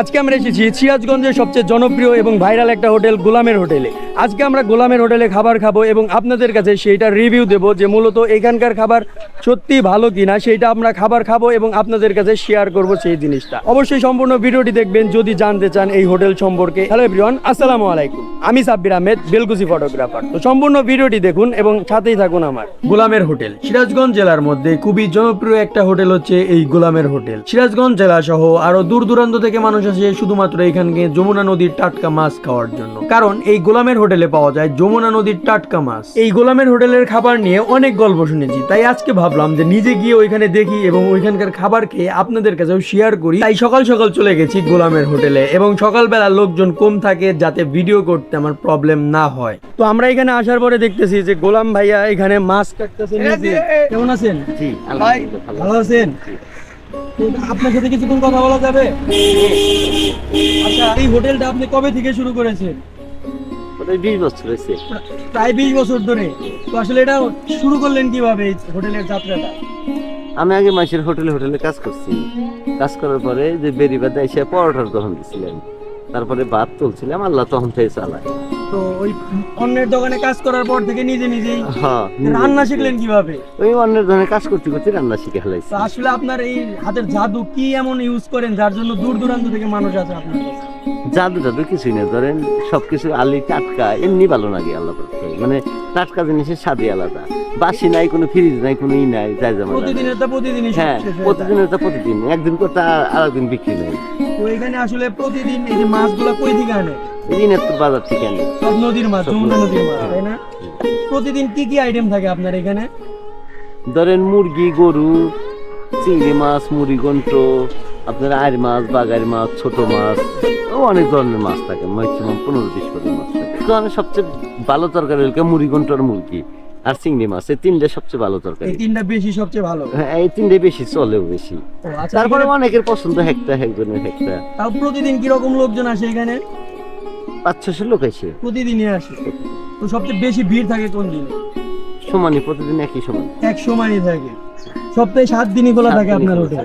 আজকে আমরা এসেছি সিরাজগঞ্জের সবচেয়ে জনপ্রিয় এবং ভাইরাল একটা হোটেল গোলামের হোটেলে। আজকে আমরা গোলামের হোটেলে খাবার খাব এবং আপনাদের কাছে সেইটা রিভিউ দেবো যে মূলত এখানকার খাবার সত্যি ভালো কিনা, সেইটা আমরা খাবার খাব এবং আপনাদের কাছে শেয়ার করব সেই জিনিসটা। অবশ্যই সম্পূর্ণ ভিডিওটি দেখবেন, যদি জানতে চান এই হোটেল সম্পর্কে। হ্যালো এভরিওয়ান আসসালামু আলাইকুম। আমি সাব্বির আহমেদ, বেলকুচি ফটোগ্রাফার তো সম্পূর্ণ ভিডিওটি দেখুন এবং সাথেই থাকুন আমার। গোলামের হোটেল। সিরাজগঞ্জ জেলার মধ্যে খুবই জনপ্রিয় একটা হোটেল হচ্ছে এই গোলামের হোটেল। সিরাজগঞ্জ জেলা সহ আরও দূর দূরান্ত থেকে মানুষ আসে শুধুমাত্র এখানকে যমুনা নদীর টাটকা মাছ খাওয়ার জন্য। কারণ এই গোলামের হোটেলে পাওয়া যায় যমুনা নদীর টাটকা মাছ। এই গোলামের হোটেলের খাবার নিয়ে অনেক গল্প শুনেছি তাই আজকে ভাবলাম যে নিজে গিয়ে ওইখানে দেখি এবং ওইখানকার খাবার খেয়ে আপনাদের কাছেও শেয়ার করি। তাই সকাল সকাল চলে গেছি গোলামের হোটেলে এবং সকালবেলা লোকজন কম থাকে যাতে ভিডিও করতে আমার প্রবলেম না হয়। তো আমরা এখানে আসার পরে দেখতেছি যে গোলাম ভাইয়া এখানে মাছ কাটতেছে নিজে। কেমন আছেন? ভাই ভালো আছেন? আপনার সাথে কিছুক্ষণ কথা বলা যাবে? আচ্ছা এই হোটেলটা আপনি কবে থেকে শুরু করেছেন? প্রায় বিশ বছর হয়েছে। প্রায় বিশ বছর ধরে। তো আসলে এটা শুরু করলেন কীভাবে এই হোটেলের যাত্রাটা? আমি আগে মাসের হোটেলে হোটেলে কাজ করছি। কাজ করার পরে যে বেরিবাদে এসে পরোটার দোকান দিছিলাম তারপরে ভাত তুলছিলাম আল্লাহ তখন থেকে চালায়। তো ওই অন্যের দোকানে কাজ করার পর থেকে নিজে নিজেই হ্যাঁ রান্না শিখলেন কীভাবে? ওই অন্যের দোকানে কাজ করতে করতে রান্না শিখে ফেলাইছি। আসলে আপনার এই হাতের জাদু কি এমন ইউজ করেন যার জন্য দূর দূরান্ত থেকে মানুষ আছে আপনার কাছে? জাদু টাদু কিছুই না ধরেন সবকিছু আলি টাটকা এমনি ভালো লাগে আল্লাহ মানে টাটকা জিনিসের স্বাদই আলাদা। বাসি নাই কোনো ফ্রিজ নাই কোনো ই নাই যাই যেমন সব হ্যাঁ হয়ে। প্রতিদিনের তো প্রতিদিন। একদিন করতে আর একদিন বিক্রি নেই। তো এখানে আসলে প্রতিদিন এই যে মাছগুলো কই থেকে আনে? দিনের বাজার থেকে আনি। সব নদীর মাছ যমুনা নদীর নদীর মাছ তাই না? প্রতিদিন কি কি আইটেম থাকে আপনার এখানে? ধরেন মুরগি গরু চিংড়ি মাছ মুড়ি গন্ট আপনার আয়ের মাছ বাগার মাছ ছোট মাছ ও অনেক ধরনের মাছ থাকে ম্যাক্সিমাম পনেরো বিশ করে মাছ থাকে। সবচেয়ে ভালো তরকারি হলো মুড়ি গন্ট মুরগি আর চিংড়ি মাছ এই তিনটে সবচেয়ে ভালো তরকারি। এই তিনটা বেশি সবচেয়ে ভালো? হ্যাঁ এই তিনটে বেশি চলেও বেশি। আচ্ছা তারপরে অনেকের পছন্দ হেক্টা একজনের হেক্টা। তাও প্রতিদিন কি রকম লোকজন আসে এখানে? পাঁচ ছশো লোক আসে। প্রতিদিনই আসে। তো সবচেয়ে বেশি ভিড় থাকে কোন দিনে? সমানই প্রতিদিন একই সমান। এক সময়ই থাকে। সপ্তাহে সাত দিনই খোলা থাকে আপনার হোটেল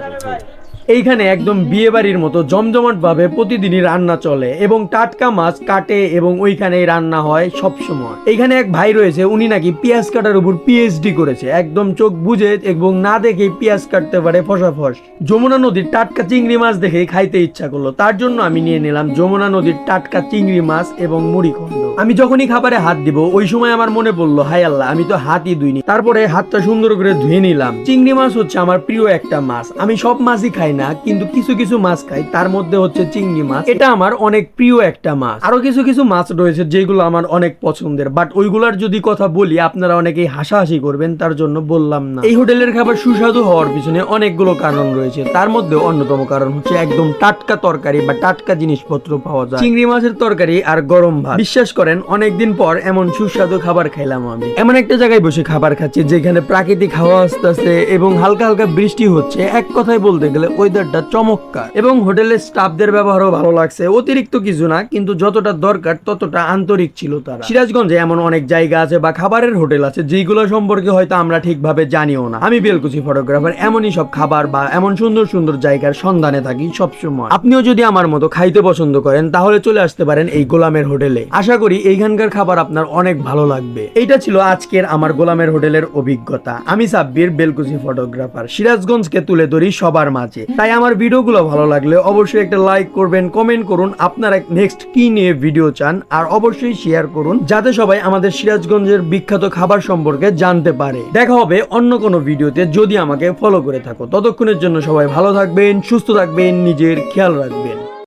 এইখানে একদম বিয়ে বাড়ির মতো জমজমাট ভাবে প্রতিদিনই রান্না চলে এবং টাটকা মাছ কাটে এবং ওইখানেই রান্না হয় সব সময় এইখানে এক ভাই রয়েছে, উনি নাকি পেঁয়াজ কাটার উপর পিএইচডি করেছে। একদম চোখ বুঝে এবং না দেখে পেঁয়াজ কাটতে পারে ফসাফস। যমুনা নদীর টাটকা চিংড়ি মাছ দেখে খাইতে ইচ্ছা করল। তার জন্য আমি নিয়ে নিলাম যমুনা নদীর টাটকা চিংড়ি মাছ এবং মুড়ি খন্ড। আমি যখনই খাবারে হাত দিব, ওই সময় আমার মনে পড়ল হাই আল্লাহ, আমি তো হাতই ধুইনি। তারপরে হাতটা সুন্দর করে ধুয়ে নিলাম। চিংড়ি মাছ হচ্ছে আমার প্রিয় একটা মাছ। আমি সব মাছই খাই না। কিন্তু কিছু কিছু মাছ খাই। তার মধ্যে হচ্ছে চিংড়ি মাছ। এটা আমার অনেক প্রিয় একটা মাছ। আরও কিছু কিছু মাছ রয়েছে যেগুলো আমার অনেক পছন্দের। বাট ওইগুলার যদি কথা বলি, আপনারা অনেকেই হাসাহাসি করবেন, তার জন্য বললাম না। এই হোটেলের খাবার সুস্বাদু হওয়ার পিছনে অনেকগুলো কারণ রয়েছে। তার মধ্যে অন্যতম কারণ হচ্ছে একদম টাটকা তরকারি বা টাটকা জিনিসপত্র পাওয়া যায়। চিংড়ি মাছের তরকারি আর গরম ভাত। বিশ্বাস করেন, অনেকদিন পর এমন সুস্বাদু খাবার খাইলাম আমি। এমন একটা জায়গায় বসে খাবার খাচ্ছি, যেখানে প্রাকৃতিক হাওয়া আসতেছে এবং হালকা হালকা বৃষ্টি হচ্ছে। এক কথায় বলতে গেলে ওয়েদারটা চমৎকার। এবং হোটেলের স্টাফদের ব্যবহারও ভালো লাগছে। অতিরিক্ত কিছু না, কিন্তু যতটা দরকার ততটা আন্তরিক ছিল তারা। সিরাজগঞ্জে এমন অনেক জায়গা আছে বা খাবারের হোটেল আছে যেগুলো সম্পর্কে হয়তো আমরা ঠিকভাবে জানিও না। আমি বেলকুচি ফটোগ্রাফার, এমনই সব খাবার বা এমন সুন্দর সুন্দর জায়গার সন্ধানে থাকি সবসময়। আপনিও যদি আমার মতো খাইতে পছন্দ করেন, তাহলে চলে আসতে পারেন এই গোলামের হোটেলে। আশা করি এইখানকার খাবার আপনার অনেক ভালো লাগবে। এইটা ছিল আজকের আমার গোলামের হোটেলের অভিজ্ঞতা। আমি সাব্বির, বেলকুচি ফটোগ্রাফার। সিরাজগঞ্জকে তুলে ধরি সবার মাঝে। তাই আমার ভিডিওগুলো ভালো লাগলে অবশ্যই একটা লাইক করবেন কমেন্ট করুন, আপনারা নেক্সট কি নিয়ে ভিডিও চান, আর অবশ্যই শেয়ার করুন, যাতে সবাই আমাদের সিরাজগঞ্জের বিখ্যাত খাবার সম্পর্কে জানতে পারে। দেখা হবে অন্য কোনো ভিডিওতে, যদি আমাকে ফলো করে থাকো। ততক্ষণের জন্য সবাই ভালো থাকবেন, সুস্থ থাকবেন, নিজের খেয়াল রাখবেন।